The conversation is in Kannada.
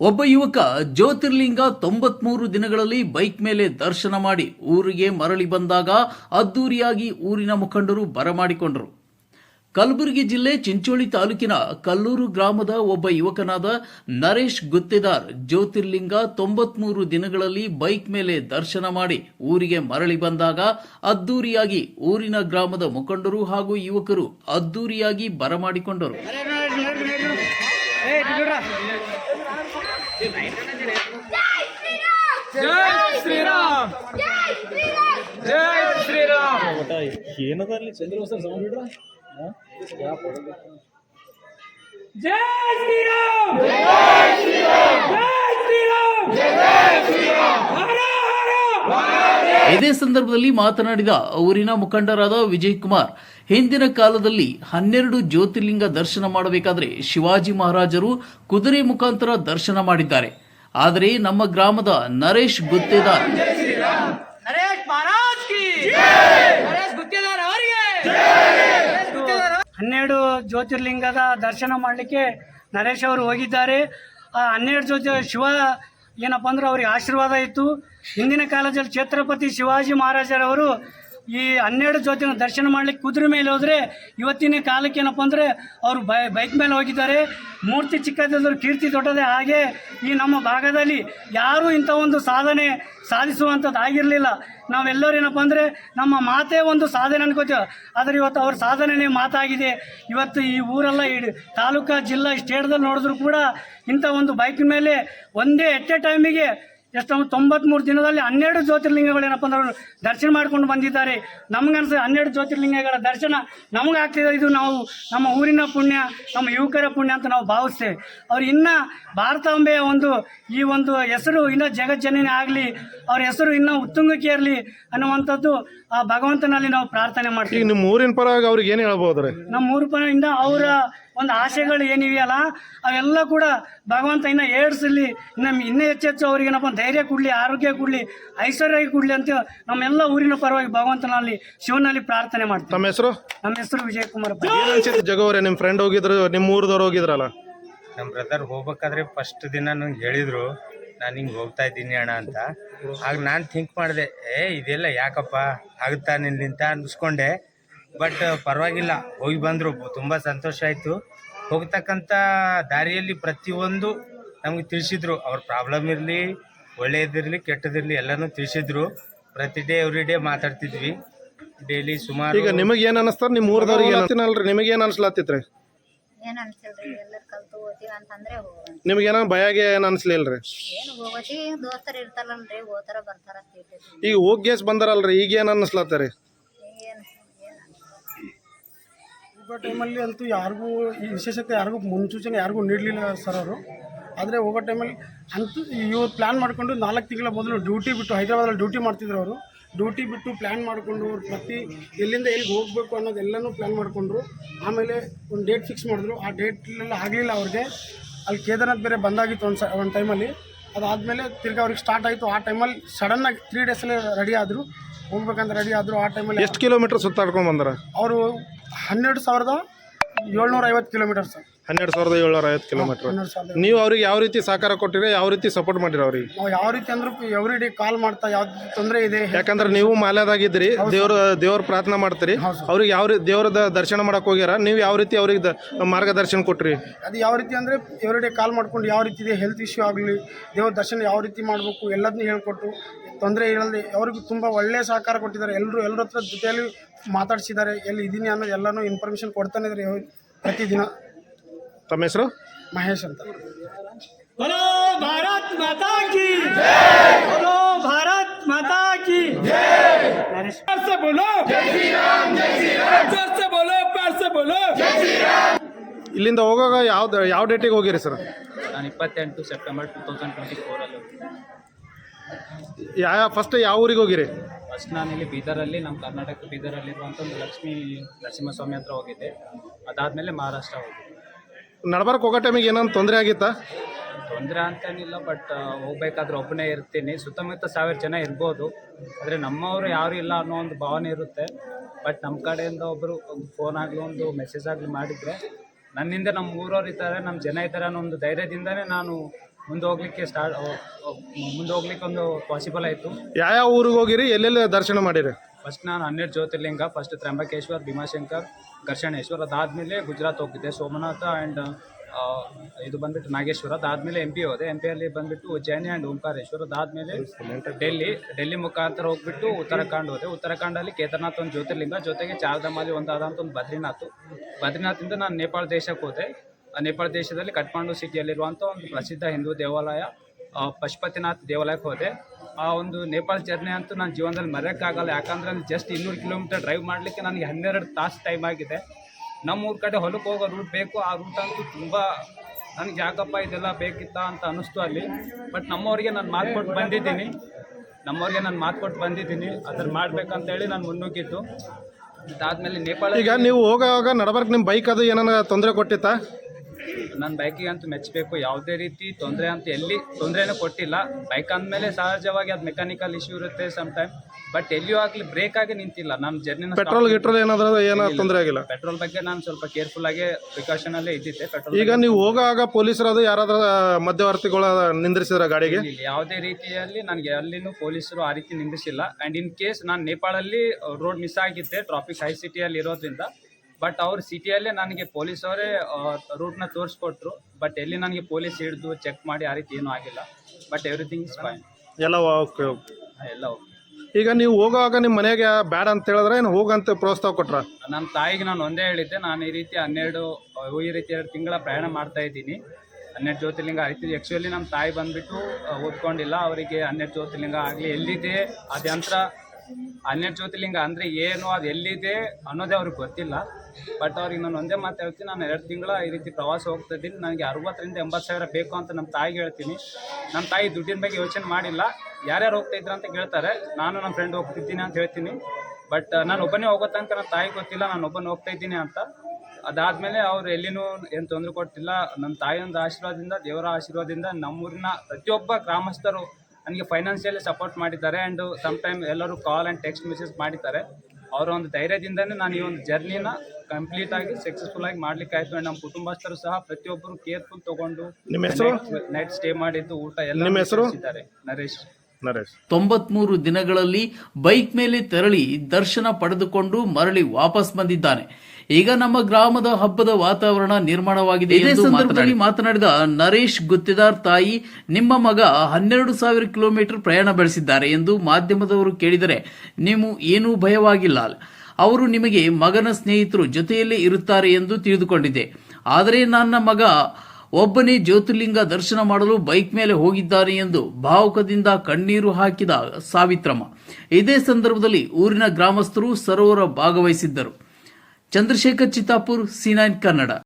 ಒಬ್ಬ ಯುವಕ ಜ್ಯೋತಿರ್ಲಿಂಗ ತೊಂಬತ್ಮೂರು ದಿನಗಳಲ್ಲಿ ಬೈಕ್ ಮೇಲೆ ದರ್ಶನ ಮಾಡಿ ಊರಿಗೆ ಮರಳಿ ಬಂದಾಗ ಅದ್ದೂರಿಯಾಗಿ ಊರಿನ ಮುಖಂಡರು ಬರಮಾಡಿಕೊಂಡರು. ಕಲಬುರಗಿ ಜಿಲ್ಲೆ ಚಿಂಚೋಳಿ ತಾಲೂಕಿನ ಕಲ್ಲೂರು ಗ್ರಾಮದ ಒಬ್ಬ ಯುವಕನಾದ ನರೇಶ್ ಗುತ್ತೇದಾರ್ ಜ್ಯೋತಿರ್ಲಿಂಗ ತೊಂಬತ್ಮೂರು ದಿನಗಳಲ್ಲಿ ಬೈಕ್ ಮೇಲೆ ದರ್ಶನ ಮಾಡಿ ಊರಿಗೆ ಮರಳಿ ಬಂದಾಗ ಅದ್ದೂರಿಯಾಗಿ ಊರಿನ ಗ್ರಾಮದ ಮುಖಂಡರು ಹಾಗೂ ಯುವಕರು ಅದ್ದೂರಿಯಾಗಿ ಬರಮಾಡಿಕೊಂಡರು. ಜೈ ಶ್ರೀರಾಮ್ ಜೈ ಶ್ರೀರಾಮ್ ಏನದಲ್ಲಿ ಚಂದ್ರವಸ್ತ್ರ ಸೌಂಡ್ ಬಿಡ್ರ ಜೈ ಶ್ರೀರಾಮ್ ಜೈ ಶ್ರೀರಾಮ್ ಜೈ ಇದೇ ಸಂದರ್ಭದಲ್ಲಿ ಮಾತನಾಡಿದ ಊರಿನ ಮುಖಂಡರಾದ ವಿಜಯ್ ಕುಮಾರ್ ಹಿಂದಿನ ಕಾಲದಲ್ಲಿ ಹನ್ನೆರಡು ಜ್ಯೋತಿರ್ಲಿಂಗ ದರ್ಶನ ಮಾಡಬೇಕಾದ್ರೆ ಶಿವಾಜಿ ಮಹಾರಾಜರು ಕುದುರೆ ಮುಖಾಂತರ ದರ್ಶನ ಮಾಡಿದ್ದಾರೆ. ಆದರೆ ನಮ್ಮ ಗ್ರಾಮದ ನರೇಶ್ ಗುತ್ತೇದಾರ್ ನರೇಶ್ ಮಹಾರಾಜ್ ಕಿ ನರೇಶ್ ಗುತ್ತೇದಾರ್ ಅವರಿಗೆ ನರೇಶ್ ಗುತ್ತೇದಾರ್ ಹನ್ನೆರಡು ಜ್ಯೋತಿರ್ಲಿಂಗದ ದರ್ಶನ ಮಾಡಲಿಕ್ಕೆ ನರೇಶ್ ಅವರು ಹೋಗಿದ್ದಾರೆ. ಆ ಹನ್ನೆರಡು ಜ್ಯೋತಿ ಶಿವ ಏನಪ್ಪ ಅಂದ್ರೆ ಅವ್ರಿಗೆ ಆಶೀರ್ವಾದ ಇತ್ತು. ಹಿಂದಿನ ಕಾಲದಲ್ಲಿ ಛತ್ರಪತಿ ಶಿವಾಜಿ ಮಹಾರಾಜರವರು ಈ ಹನ್ನೆರಡು ಜ್ಯೋತಿನ ದರ್ಶನ ಮಾಡಲಿಕ್ಕೆ ಕುದುರೆ ಮೇಲೆ ಹೋದರೆ ಇವತ್ತಿನ ಕಾಲಕ್ಕೆ ಏನಪ್ಪ ಅಂದರೆ ಅವರು ಬೈಕ್ ಮೇಲೆ ಹೋಗಿದ್ದಾರೆ. ಮೂರ್ತಿ ಚಿಕ್ಕದಿದ್ದರೂ ಕೀರ್ತಿ ದೊಡ್ಡದೇ. ಹಾಗೆ ಈ ನಮ್ಮ ಭಾಗದಲ್ಲಿ ಯಾರೂ ಇಂಥ ಒಂದು ಸಾಧನೆ ಸಾಧಿಸುವಂಥದ್ದು ಆಗಿರಲಿಲ್ಲ ನಾವೆಲ್ಲರೂ ಏನಪ್ಪ ಅಂದರೆ ನಮ್ಮ ಮಾತೇ ಒಂದು ಸಾಧನೆ ಅನ್ಕೋತೀವಿ. ಆದರೆ ಇವತ್ತು ಅವ್ರ ಸಾಧನೆನೇ ಮಾತಾಗಿದೆ. ಇವತ್ತು ಈ ಊರೆಲ್ಲ ಇಡೀ ತಾಲೂಕಾ, ಜಿಲ್ಲಾ ಸ್ಟೇಟ್ದಲ್ಲಿ ನೋಡಿದ್ರು ಕೂಡ ಇಂಥ ಒಂದು ಬೈಕ್ ಮೇಲೆ ಒಂದೇ ಎಟ್ ಎ ಟೈಮಿಗೆ ಎಷ್ಟು ತೊಂಬತ್ಮೂರು ದಿನದಲ್ಲಿ ಹನ್ನೆರಡು ಜ್ಯೋತಿರ್ಲಿಂಗಗಳು ಏನಪ್ಪ ಅಂದ್ರೆ ಅವ್ರು ದರ್ಶನ ಮಾಡ್ಕೊಂಡು ಬಂದಿದ್ದಾರೆ. ನಮಗನ್ಸ ಹನ್ನೆರಡು ಜ್ಯೋತಿರ್ಲಿಂಗಗಳ ದರ್ಶನ ನಮಗಾಗ್ತಿದೆ ಇದು ನಾವು ನಮ್ಮ ಊರಿನ ಪುಣ್ಯ ನಮ್ಮ ಯುವಕರ ಪುಣ್ಯ ಅಂತ ನಾವು ಭಾವಿಸ್ತೇವೆ. ಅವ್ರು ಇನ್ನೂ ಭಾರತಾಂಬೆಯ ಒಂದು ಈ ಒಂದು ಹೆಸರು ಇನ್ನೂ ಜಗಜ್ಜನನೇ ಆಗಲಿ ಅವ್ರ ಹೆಸರು ಇನ್ನೂ ಉತ್ತುಂಗಕ್ಕೆ ಇರಲಿ ಅನ್ನುವಂಥದ್ದು ಆ ಭಗವಂತನಲ್ಲಿ ನಾವು ಪ್ರಾರ್ಥನೆ ಮಾಡ್ತೀವಿ. ನಮ್ಮ ಊರಿನ ಪರವಾಗಿ ಅವ್ರಿಗೆ ಏನು ಹೇಳ್ಬೋದು ನಮ್ಮ ಊರ ಪರದಿಂದ ಅವರ ಒಂದು ಆಸೆಗಳು ಏನಿವೆಯಲ್ಲ ಅವೆಲ್ಲ ಕೂಡ ಭಗವಂತ ಇನ್ನೂ ಏಡ್ಸಲಿ ನಮ್ಮ ಇನ್ನೂ ಹೆಚ್ಚೆಚ್ಚು ಅವ್ರಿಗೆ ಏನಪ್ಪ ಧೈರ್ಯ ಕೊಡಲಿ ಆರೋಗ್ಯ ಕೊಡಲಿ ಐಶ್ವರ್ಯ ಕೊಡಲಿ ಅಂತ ನಮ್ಮೆಲ್ಲ ಊರಿನ ಪರವಾಗಿ ಭಗವಂತನಲ್ಲಿ ಶಿವನಲ್ಲಿ ಪ್ರಾರ್ಥನೆ ಮಾಡ್ತೀವಿ. ನಮ್ಮ ಹೆಸರು? ನಮ್ಮ ಹೆಸರು ವಿಜಯ್ ಕುಮಾರ್ ಜಗವರೇ ನಿಮ್ಮ ಫ್ರೆಂಡ್ ಹೋಗಿದ್ರು ನಿಮ್ಮ ಊರದವ್ರು ಹೋಗಿದ್ರಲ್ಲ? ನಮ್ಮ ಬ್ರದರ್ ಹೋಗ್ಬೇಕಾದ್ರೆ ಫಸ್ಟ್ ದಿನ ನಂಗೆ ಹೇಳಿದ್ರು ನಾನು ಹಿಂಗೆ ಹೋಗ್ತಾ ಇದ್ದೀನಿ ಅಣ್ಣ ಅಂತ. ಆಗ ನಾನು ಥಿಂಕ್ ಮಾಡಿದೆ ಏ ಇದೆಲ್ಲ ಯಾಕಪ್ಪ? ಆಗುತ್ತಾ ನಿನ್ನಿಂತ ಅನ್ನಿಸ್ಕೊಂಡೆ ಬಟ್ ಪರವಾಗಿಲ್ಲ ಹೋಗಿ ಬಂದರು. ತುಂಬ ಸಂತೋಷ ಆಯಿತು. ಹೋಗ್ತಕ್ಕಂಥ ದಾರಿಯಲ್ಲಿ ಪ್ರತಿಯೊಂದು ನಮಗೆ ತಿಳಿಸಿದ್ರು. ಅವ್ರ ಪ್ರಾಬ್ಲಮ್ ಇರಲಿ ಒಳ್ಳೆಯದಿರಲಿ ಕೆಟ್ಟದಿರಲಿ ಎಲ್ಲನೂ ತಿಳಿಸಿದ್ರು. ಪ್ರತಿ ಡೇ ಎವ್ರಿ ಡೇ ಮಾತಾಡ್ತಿದ್ವಿ. ಡೈಲಿ ಸುಮಾರು ಈಗ ನಿಮಗೆ ಏನು ಅನಿಸ್ತಾರ? ನಿಮ್ಮ ಊರದವ್ರಿಗೆ ಏನು ಅನ್ಸ್ತೀನಲ್ರಿ ನಿಮಗೆ ಏನು ಅನ್ಸ್ಲತ್ತಿತ್ರಿ ಏನ್ ಅನ್ಸಲ್ರಿ? ಎಲ್ಲರೂ ಕಲ್ತು ಓದ್ತೀವಿ ಅಂತಂದ್ರೆ ಹೋಗೋಣ. ನಿಮ್ಗೆ ಏನೋ ಭಯಾಗೆ ಏನು ಅನ್ಸ್ಲಿಲ್ರಿ? ಏನು ಹೋಗೋತಿ? ದೋಸ್ತರು ಇರ್ತಾರಲ್ರಿ ಓದ್ತಾರ ಬರ್ತಾರ ಅಂತ ಇರ್ತೈತಿ ಈಗ ಹೋಗಿ ಗೇಸ್ ಬಂದಾರಲ್ರಿ ಈಗ ಏನು ಅನ್ನಿಸ್ಲತ್ತರಿ ಹೋಗೋ ಟೈಮಲ್ಲಿ ಅಂತೂ ಯಾರಿಗೂ ಈ ವಿಶೇಷತೆ ಯಾರಿಗೂ ಮುನ್ಸೂಚನೆ ಯಾರಿಗೂ ನೀಡಲಿಲ್ಲ ಸರ್ ಅವರು. ಆದರೆ ಹೋಗೋ ಟೈಮಲ್ಲಿ ಅಂತೂ ಇವ್ರು ಪ್ಲ್ಯಾನ್ ಮಾಡಿಕೊಂಡು ನಾಲ್ಕು ತಿಂಗಳ ಮೊದಲು ಡ್ಯೂಟಿ ಬಿಟ್ಟು ಹೈದರಾಬಾದಲ್ಲಿ ಡ್ಯೂಟಿ ಮಾಡ್ತಿದ್ರು ಅವರು. ಡ್ಯೂಟಿ ಬಿಟ್ಟು ಪ್ಲ್ಯಾನ್ ಮಾಡಿಕೊಂಡು ಪ್ರತಿ ಎಲ್ಲಿಂದ ಎಲ್ಲಿಗೆ ಹೋಗಬೇಕು ಅನ್ನೋದೆಲ್ಲನೂ ಪ್ಲ್ಯಾನ್ ಮಾಡಿಕೊಂಡ್ರು. ಆಮೇಲೆ ಒಂದು ಡೇಟ್ ಫಿಕ್ಸ್ ಮಾಡಿದ್ರು. ಆ ಡೇಟ್ಲೆಲ್ಲ ಆಗಲಿಲ್ಲ ಅವ್ರಿಗೆ. ಅಲ್ಲಿ ಕೇದಾರ್ನಾಥ್ ಬೇರೆ ಬಂದಾಗಿತ್ತು ಒಂದು ಸ ಒಂದು ಟೈಮಲ್ಲಿ ಅದಾದಮೇಲೆ ತಿರ್ಗಿ ಅವ್ರಿಗೆ ಸ್ಟಾರ್ಟ್ ಆಯಿತು. ಆ ಟೈಮಲ್ಲಿ ಸಡನ್ನಾಗಿ ತ್ರೀ ಡೇಸಲ್ಲೇ ರೆಡಿ ಆದರು. ಹೋಗ್ಬೇಕಂತ ರೆಡಿ ಆದರು. ಆ ಟೈಮಲ್ಲಿ ಎಷ್ಟು ಕಿಲೋಮೀಟರ್ ಸುತ್ತಾಡ್ಕೊಂಡು ಬಂದ್ರೆ? ಅವರು ಹನ್ನೆರಡು ಸಾವಿರದ ಏಳ್ನೂರ ಐವತ್ತು ಕಿಲೋಮೀಟರ್ ಸರ್. ಹನ್ನೆರಡು ಸಾವಿರದ ಏಳ್ನೂರ ಐವತ್ತು ಕಿಲೋಮೀಟರ್. ಹನ್ನೆರಡು ಸಾವಿರದ ನೀವು ಅವ್ರಿಗೆ ಯಾವ ರೀತಿ ಸಹಕಾರ ಕೊಟ್ಟಿರಿ ಯಾವ ರೀತಿ ಸಪೋರ್ಟ್ ಮಾಡಿರಿ ಅವ್ರಿಗೆ? ನಾವು ಯಾವ ರೀತಿ ಅಂದ್ರೂ ಎವ್ರಿ ಡೇ ಕಾಲ್ ಮಾಡ್ತಾ ಯಾವ ತೊಂದರೆ ಇದೆ ಯಾಕಂದ್ರೆ ನೀವು ಮಾಲ್ಯದಾಗಿದ್ರಿ ದೇವ್ರ ದೇವ್ರ ಪ್ರಾರ್ಥನೆ ಮಾಡ್ತೀರಿ. ಅವ್ರಿಗೆ ಯಾವ ರೀತಿ ದೇವ್ರ ದ- ದರ್ಶನ ಮಾಡಕ್ ಹೋಗ್ಯಾರ ನೀವು ಯಾವ ರೀತಿ ಅವ್ರಿಗೆ ದ- ಮಾರ್ಗದರ್ಶನ ಕೊಟ್ರಿ? ಅದು ಯಾವ ರೀತಿ ಅಂದರೆ ಎವ್ರಿ ಡೇ ಕಾಲ್ ಮಾಡ್ಕೊಂಡು ಯಾವ ರೀತಿ ಇದೆ ಹೆಲ್ತ್ ಇಶ್ಯೂ ಆಗಲಿ ದೇವ್ರ ದರ್ಶನ ಯಾವ ರೀತಿ ಮಾಡಬೇಕು ಎಲ್ಲದನ್ನೂ ಹೇಳ್ಕೊಟ್ಟು ತೊಂದರೆ ಇರಲ್ದೆ ಅವ್ರಿಗೂ ತುಂಬ ಒಳ್ಳೆಯ ಸಹಕಾರ ಕೊಟ್ಟಿದ್ದಾರೆ ಎಲ್ಲರೂ ಎಲ್ಲರ ಹತ್ರ ಜೊತೆಯಲ್ಲಿ ಮಾತಾಡ್ಸಿದ್ದಾರೆ ಎಲ್ಲಿ ಇದ್ದೀನಿ ಅನ್ನೋದು ಎಲ್ಲನೂ ಇನ್ಫಾರ್ಮೇಷನ್ ಕೊಡ್ತಾನೆ ಇದ್ದಾರೆ ಯಾವ- ಪ್ರತಿದಿನ ತಮ್ಮ ಹೆಸರು ಮಹೇಶ್ ಅಂತ बोलो भारत माता की बोलो भारत माता की नरेश प्यार से बोलो जय श्री राम जय श्री राम जोर से बोलो प्यार से बोलो ಇಲ್ಲಿಂದ ಹೋಗಾಗ ಯಾವ್ದು ಯಾವ ಡೇಟಿಗೆ ಹೋಗಿರಿ ಸರ್ ನಾನು ಇಪ್ಪತ್ತೆಂಟು ಸೆಪ್ಟೆಂಬರ್ ಟು ತೌಸಂಡ್ ಟ್ವೆಂಟಿ ಫೋರಲ್ಲಿ ಯಾವ ಫಸ್ಟ್ ಯಾವ ಊರಿಗೆ ಹೋಗಿರಿ? ಫಸ್ಟ್ ನಾನು ಇಲ್ಲಿ ಬೀದರಲ್ಲಿ ನಮ್ಮ ಕರ್ನಾಟಕ ಬೀದರಲ್ಲಿರುವಂಥ ಒಂದು ಲಕ್ಷ್ಮೀ ನರಸಿಂಹಸ್ವಾಮಿ ಹತ್ರ ಹೋಗಿದ್ದೆ. ಅದಾದಮೇಲೆ ಮಹಾರಾಷ್ಟ್ರ ಹೋಗಿದ್ದೆ. ನಡಬಾರ್ಕ್ ಹೋಗೋ ಟೈಮಿಗೆ ಏನೋ ತೊಂದರೆ ಆಗಿತ್ತಾ? ತೊಂದರೆ ಅಂತೇನಿಲ್ಲ ಬಟ್ ಹೋಗ್ಬೇಕಾದ್ರೆ ಒಬ್ಬನೇ ಇರ್ತೀನಿ. ಸುತ್ತಮುತ್ತ ಸಾವಿರ ಜನ ಇರ್ಬೋದು. ಆದರೆ ನಮ್ಮವರು ಯಾರು ಇಲ್ಲ ಅನ್ನೋ ಒಂದು ಭಾವನೆ ಇರುತ್ತೆ. ಬಟ್ ನಮ್ಮ ಕಡೆಯಿಂದ ಒಬ್ಬರು ಫೋನ್ ಆಗಲಿ ಒಂದು ಮೆಸೇಜ್ ಆಗಲಿ ಮಾಡಿದರೆ ನನ್ನಿಂದ ನಮ್ಮ ಊರವ್ರು ಇದ್ದಾರೆ ನಮ್ಮ ಜನ ಇದ್ದಾರೆ ಅನ್ನೋ ಒಂದು ಧೈರ್ಯದಿಂದನೇ ನಾನು ಮುಂದೆ ಹೋಗ್ಲಿಕ್ಕೆ ಸ್ಟಾರ್ಟ್ ಮುಂದೆ ಹೋಗ್ಲಿಕ್ಕೆ ಒಂದು ಪಾಸಿಬಲ್ ಆಯಿತು. ಯಾವ ಊರಿಗೆ ಹೋಗಿರಿ? ಎಲ್ಲೆಲ್ಲಿ ದರ್ಶನ ಮಾಡಿರಿ? ಫಸ್ಟ್ ನಾನು ಹನ್ನೆರಡು ಜ್ಯೋತಿರ್ಲಿಂಗ ಫಸ್ಟ್ ತ್ರ್ಯಂಬಕೇಶ್ವರ್ ಭೀಮಾಶಂಕರ್ ಘರ್ಷಣೇಶ್ವರ್ ಅದಾದಮೇಲೆ ಗುಜರಾತ್ ಹೋಗಿದ್ದೆ. ಸೋಮನಾಥ ಆ್ಯಂಡ್ ಇದು ಬಂದ್ಬಿಟ್ಟು ನಾಗೇಶ್ವರ. ಅದಾದಮೇಲೆ ಎಂ ಪಿ ಹೋದೆ. ಎಂ ಪಿಯಲ್ಲಿ ಬಂದ್ಬಿಟ್ಟು ಉಜ್ಜಯಿನಿ ಆ್ಯಂಡ್ ಓಂಕಾರೇಶ್ವರ ಅದಾದಮೇಲೆ ಡೆಲ್ಲಿ. ಡೆಲ್ಲಿ ಮುಖಾಂತರ ಹೋಗ್ಬಿಟ್ಟು ಉತ್ತರಾಖಂಡ್ ಹೋದೆ. ಉತ್ತರಾಖಂಡಲ್ಲಿ ಕೇದಾರ್ನಾಥ್ ಒಂದು ಜ್ಯೋತಿರ್ಲಿಂಗ. ಜೊತೆಗೆ ಚಾರ್ಧಾಮಲ್ಲಿ ಒಂದು ಆದಂಥ ಒಂದು ಬದ್ರಿನಾಥ್. ಬದ್ರಿನಾಥಿಂದ ನಾನು ನೇಪಾಳ ದೇಶಕ್ಕೆ ಹೋದೆ. ನೇಪಾಳ ದೇಶದಲ್ಲಿ ಕಠ್ಮಂಡು ಸಿಟಿಯಲ್ಲಿರುವಂಥ ಒಂದು ಪ್ರಸಿದ್ಧ ಹಿಂದೂ ದೇವಾಲಯ ಪಶುಪತಿನಾಥ್ ದೇವಾಲಯಕ್ಕೆ ಹೋದೆ. ಆ ಒಂದು ನೇಪಾಳ ಜರ್ನಿ ಅಂತೂ ನನ್ನ ಜೀವನದಲ್ಲಿ ಮರೆಯೋಕ್ಕಾಗಲ್ಲ. ಯಾಕಂದರೆ ಜಸ್ಟ್ ಇನ್ನೂರು ಕಿಲೋಮೀಟರ್ ಡ್ರೈವ್ ಮಾಡಲಿಕ್ಕೆ ನನಗೆ ಹನ್ನೆರಡು ತಾಸು ಟೈಮ್ ಆಗಿದೆ. ನಮ್ಮ ಊರ ಕಡೆ ಹೊಲಕ್ಕೆ ಹೋಗೋ ರೂಟ್ ಬೇಕು. ಆ ರೂಟ್ ಅಂತೂ ತುಂಬ ನನಗೆ ಯಾಕಪ್ಪ ಇದೆಲ್ಲ ಬೇಕಿತ್ತ ಅಂತ ಅನ್ನಿಸ್ತು ಅಲ್ಲಿ. ಬಟ್ ನಮ್ಮವ್ರಿಗೆ ನಾನು ಮಾತು ಕೊಟ್ಟು ಬಂದಿದ್ದೀನಿ. ನಮ್ಮವ್ರಿಗೆ ನಾನು ಮಾತು ಕೊಟ್ಟು ಬಂದಿದ್ದೀನಿ. ಅದನ್ನು ಮಾಡ್ಬೇಕಂತೇಳಿ ನಾನು ಮುನ್ನುಗ್ಗಿದ್ದು. ಅದಾದಮೇಲೆ ನೇಪಾಳ ಈಗ ನೀವು ಹೋಗುವಾಗ ನಡಬರ್ಕ್ ನಿಮ್ಮ ಬೈಕ್ ಅದು ಏನಾರ ತೊಂದರೆ ಕೊಟ್ಟಿತ್ತಾ? ನನ್ನ ಬೈಕಿಗೆ ಅಂತೂ ಮೆಚ್ಚಬೇಕು ಯಾವುದೇ ರೀತಿ ತೊಂದರೆ ಅಂತ ಎಲ್ಲಿ ತೊಂದರೆನೂ ಕೊಟ್ಟಿಲ್ಲ. ಬೈಕ್ ಅಂದಮೇಲೆ ಸಹಜವಾಗಿ ಅದು ಮೆಕ್ಯಾನಿಕಲ್ ಇಶ್ಯೂ ಇರುತ್ತೆ ಸಮ್ ಟೈಮ್ ಬಟ್ ಎಲ್ಲಿಯೂ ಆಗಲಿ ಬ್ರೇಕ್ ಆಗಿ ನಿಂತಿಲ್ಲ. ನಮ್ಮ ಜರ್ನಿನ ಪೆಟ್ರೋಲ್ ಗಿಟ್ರೋಲ್ ಏನಾದ್ರೂ ಏನೋ ತೊಂದರೆ ಆಗಿಲ್ಲ? ಪೆಟ್ರೋಲ್ ಬಗ್ಗೆ ನಾನು ಸ್ವಲ್ಪ ಕೇರ್ಫುಲ್ ಆಗಿ ಪ್ರಿಕಾಷನ್ ಅಲ್ಲೇ ಇದ್ದಿದ್ದೆ. ಪೆಟ್ರೋಲ್ ಈಗ ನೀವು ಹೋಗುವಾಗ ಪೊಲೀಸರು ಅದು ಯಾರಾದ್ರೂ ಮಧ್ಯವರ್ತಿಗಳ ನಿಂದ್ರಿಸಿದ್ರ ಗಾಡಿಗೆ? ಇಲ್ಲಿ ಯಾವುದೇ ರೀತಿಯಲ್ಲಿ ನನಗೆ ಅಲ್ಲಿನೂ ಪೊಲೀಸರು ಆ ರೀತಿ ನಿಂದಿಸಿಲ್ಲ ಆ್ಯಂಡ್ ಇನ್ ಕೇಸ್ ನಾನು ನೇಪಾಳಲ್ಲಿ ರೋಡ್ ಮಿಸ್ ಆಗಿದ್ದೆ ಟ್ರಾಫಿಕ್ ಹೈ ಸಿಟಿಯಲ್ಲಿ ಇರೋದ್ರಿಂದ ಬಟ್ ಅವ್ರ ಸಿಟಿಯಲ್ಲೇ ನನಗೆ ಪೊಲೀಸ್ ಅವರೇ ರೂಟ್ನ ತೋರಿಸ್ಕೊಟ್ರು. ಬಟ್ ಎಲ್ಲಿ ನನಗೆ ಪೊಲೀಸ್ ಹಿಡಿದು ಚೆಕ್ ಮಾಡಿ ಆ ರೀತಿ ಏನೂ ಆಗಿಲ್ಲ. ಬಟ್ ಎವ್ರಿಥಿಂಗ್ ಇಸ್ ಫೈನ್ ಎಲ್ಲ ಓಕೆ ಓಕೆ ಎಲ್ಲ ಓಕೆ ಈಗ ನೀವು ಹೋಗುವಾಗ ನಿಮ್ಮ ಮನೆಗೆ ಬೇಡ ಅಂತ ಹೇಳಿದ್ರೆ ಏನು ಹೋಗಂತ ಪ್ರೋತ್ಸಾಹ ಕೊಟ್ರ? ನನ್ನ ತಾಯಿಗೆ ನಾನು ಒಂದೇ ಹೇಳಿದ್ದೆ. ನಾನು ಈ ರೀತಿ ಹನ್ನೆರಡು ಅಹ್, ಈ ರೀತಿ ಎರಡು ತಿಂಗಳ ಪ್ರಯಾಣ ಮಾಡ್ತಾ ಇದ್ದೀನಿ. ಹನ್ನೆರಡು ಜ್ಯೋತಿರ್ಲಿಂಗ ಆಯ್ತು. ಆ್ಯಕ್ಚುಲಿ ನಮ್ಮ ತಾಯಿ ಬಂದುಬಿಟ್ಟು ಓದ್ಕೊಂಡಿಲ್ಲ. ಅವರಿಗೆ ಹನ್ನೆರಡು ಜ್ಯೋತಿರ್ಲಿಂಗ ಆಗಲಿ ಎಲ್ಲಿದೆ ಆ ಯಂತ್ರ ಹನ್ನೆರಡು ಜ್ಯೋತಿರ್ಲಿಂಗ ಅಂದರೆ ಏನು, ಅದು ಎಲ್ಲಿದೆ ಅನ್ನೋದೇ ಅವ್ರಿಗೆ ಗೊತ್ತಿಲ್ಲ. ಬಟ್ ಅವ್ರಿಗೆ ನಾನು ಒಂದೇ ಮಾತು ಹೇಳ್ತೀನಿ. ನಾನು ಎರಡು ತಿಂಗಳ ಈ ರೀತಿ ಪ್ರವಾಸ ಹೋಗ್ತಾ ಇದ್ದೀನಿ. ನನಗೆ ಅರವತ್ತರಿಂದ ಎಂಬತ್ತು ಸಾವಿರ ಬೇಕು ಅಂತ ನಮ್ಮ ತಾಯಿಗೆ ಹೇಳ್ತೀನಿ. ನಮ್ಮ ತಾಯಿ ದುಡ್ಡಿನ ಬಗ್ಗೆ ಯೋಚನೆ ಮಾಡಿಲ್ಲ. ಯಾರ್ಯಾರು ಹೋಗ್ತಾ ಇದ್ರು ಅಂತ ಕೇಳ್ತಾರೆ. ನಾನು ನಮ್ಮ ಫ್ರೆಂಡ್ ಹೋಗ್ತಿದ್ದೀನಿ ಅಂತ ಹೇಳ್ತೀನಿ. ಬಟ್ ನಾನು ಒಬ್ಬನೇ ಹೋಗೋ ತನಕ ನನ್ನ ತಾಯಿ ಗೊತ್ತಿಲ್ಲ. ನಾನು ಒಬ್ಬನೇ ಹೋಗ್ತಾ ಇದ್ದೀನಿ ಅಂತ. ಅದಾದಮೇಲೆ ಅವ್ರು ಎಲ್ಲಿನೂ ಏನು ತೊಂದರೆ ಕೊಟ್ಟಿಲ್ಲ. ನಮ್ಮ ತಾಯಿಯೊಂದು ಆಶೀರ್ವಾದದಿಂದ, ದೇವರ ಆಶೀರ್ವಾದದಿಂದ ನಮ್ಮೂರಿನ ಪ್ರತಿಯೊಬ್ಬ ಗ್ರಾಮಸ್ಥರು ನನಗೆ ಫೈನಾನ್ಷಿಯಲಿ ಸಪೋರ್ಟ್ ಮಾಡಿದ್ದಾರೆ ಆ್ಯಂಡ್ ಸಮ್ ಟೈಮ್ ಎಲ್ಲರೂ ಕಾಲ್ ಆ್ಯಂಡ್ ಟೆಕ್ಸ್ಟ್ ಮೆಸೇಜ್ ಮಾಡಿದ್ದಾರೆ. ಅವರ ಒಂದು ಧೈರ್ಯದಿಂದನೇ ನಾನು ಈ ಒಂದು ಜರ್ನಿನ ಕಂಪ್ಲೀಟ್ ಆಗಿ ಸಕ್ಸಸ್ಫುಲ್ ಆಗಿ ಮಾಡ್ಲಿಕ್ಕೆ ಆಯ್ತು ಆ್ಯಂಡ್ ನಮ್ಮ ಕುಟುಂಬಸ್ಥರು ಸಹ ಪ್ರತಿಯೊಬ್ಬರು ಕೇರ್ಫುಲ್ ತಗೊಂಡು ನಿಮ್ಮ ಹೆಸರು? ನೈಟ್ ಸ್ಟೇ ಮಾಡಿದ್ದು ಊಟ ಎಲ್ಲ ನಿಮ್ಮ ಹೆಸರು? ನರೇಶ್. ತೊಂಬತ್ಮೂರು ದಿನಗಳಲ್ಲಿ ಬೈಕ್ ಮೇಲೆ ತೆರಳಿ ದರ್ಶನ ಪಡೆದುಕೊಂಡು ಮರಳಿ ವಾಪಸ್ ಬಂದಿದ್ದಾನೆ. ಈಗ ನಮ್ಮ ಗ್ರಾಮದ ಹಬ್ಬದ ವಾತಾವರಣ ನಿರ್ಮಾಣವಾಗಿದೆ ಇದೇ ಸಂದರ್ಭದಲ್ಲಿ ಮಾತನಾಡಿದ ನರೇಶ್ ಗುತ್ತಿದಾರ್ ತಾಯಿ ನಿಮ್ಮ ಮಗ ಹನ್ನೆರಡು ಸಾವಿರ ಕಿಲೋಮೀಟರ್ ಪ್ರಯಾಣ ಬೆಳೆಸಿದ್ದಾರೆ ಎಂದು ಮಾಧ್ಯಮದವರು ಕೇಳಿದರೆ ನೀವು ಏನೂ ಭಯವಾಗಿಲ್ಲ. ಅವರು ನಿಮಗೆ ಮಗನ ಸ್ನೇಹಿತರು ಜೊತೆಯಲ್ಲೇ ಇರುತ್ತಾರೆ ಎಂದು ತಿಳಿದುಕೊಂಡಿದ್ದೆ ಆದರೆ ನನ್ನ ಮಗ ಒಬ್ಬನೇ ಜ್ಯೋತಿರ್ಲಿಂಗ ದರ್ಶನ ಮಾಡಲು ಬೈಕ್ ಮೇಲೆ ಹೋಗಿದ್ದಾನೆ ಎಂದು ಭಾವುಕದಿಂದ ಕಣ್ಣೀರು ಹಾಕಿದ ಸಾವಿತ್ರಮ್ಮ. ಇದೇ ಸಂದರ್ಭದಲ್ಲಿ ಊರಿನ ಗ್ರಾಮಸ್ಥರು ಸರೋವರ ಭಾಗವಹಿಸಿದ್ದರು. Chandrashekhar Chittapur C nine Kannada.